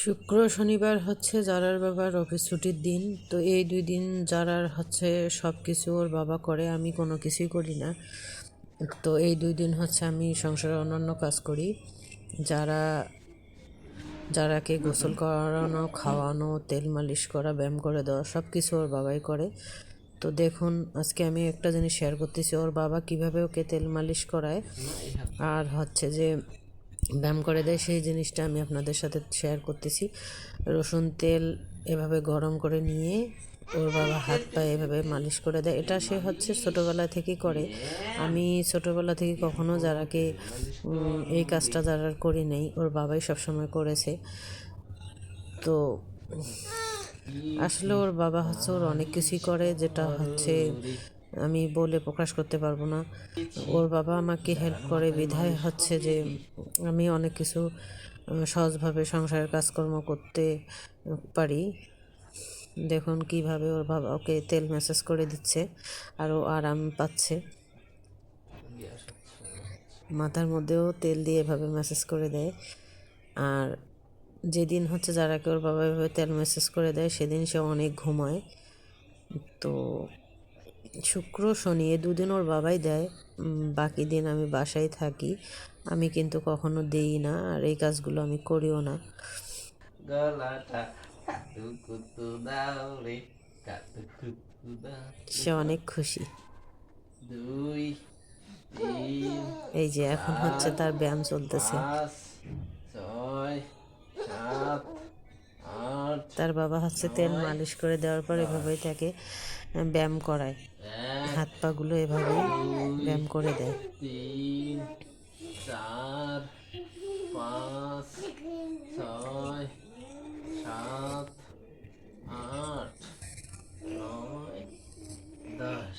শুক্র শনিবার হচ্ছে জারার বাবার অফিস ছুটির দিন, তো এই দুই দিন জারার হচ্ছে সব কিছু ওর বাবা করে, আমি কোনো কিছুই করি না। তো এই দুই দিন হচ্ছে আমি সংসারে অন্যান্য কাজ করি। যারা, যারাকে গোসল করানো, খাওয়ানো, তেল মালিশ করা, ব্যায়াম করে দেওয়া সব কিছু ওর বাবাই করে। তো দেখুন, আজকে আমি একটা জিনিস শেয়ার করতেছি, ওর বাবা কীভাবে ওকে তেল মালিশ করায়, আর হচ্ছে যে ব্যায়াম করে দেয়, সেই জিনিসটা আমি আপনাদের সাথে শেয়ার করতেছি। রসুন তেল এভাবে গরম করে নিয়ে ওর বাবা হাত পায়ে এভাবে মালিশ করে দেয়। এটা সে হচ্ছে ছোটোবেলা থেকেই করে। আমি ছোটোবেলা থেকে কখনো যারাকে এই কাজটা যারা করি নাই, ওর বাবাই সবসময় করেছে। তো আসলে ওর বাবা হচ্ছে, ওর অনেক কিছুই করে, যেটা হচ্ছে আমি বলে প্রকাশ করতে পারব না। ওর বাবা আমাকে হেল্প করে, বিধায় হচ্ছে যে আমি অনেক কিছু সহজভাবে সংসারের কাজকর্ম করতে পারি। দেখুন কীভাবে ওর বাবা ওকে তেল ম্যাসাজ করে দিচ্ছে আরও আরাম পাচ্ছে। মাথার মধ্যেও তেল দিয়ে এভাবে ম্যাসাজ করে দেয়। আর যেদিন হচ্ছে যারাকে ওর বাবা এভাবে তেল ম্যাসাজ করে দেয়, সেদিন সে অনেক ঘুমায়। তো শুক্র শনি এ দুদিন ওর বাবাই দেয়। বাকি দিন আমি বাসায় থাকি। আমি কিন্তু কখনো দেই না আর এই কাজগুলো আমি করিও না। সে অনেক খুশি। এই যে এখন হচ্ছে তার ব্যায়াম চলতেছে। ছয় সাত তার বাবা হচ্ছে তেল মালিশ করে দেওয়ার পর এভাবেই তাকে ব্যায়াম করায়। হাত পাগুলো এভাবেই ব্যায়াম করে দেয়। তিন, চার, পাঁচ, ছয়, সাত, আট, নয়, দশ।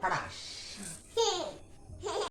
パラシ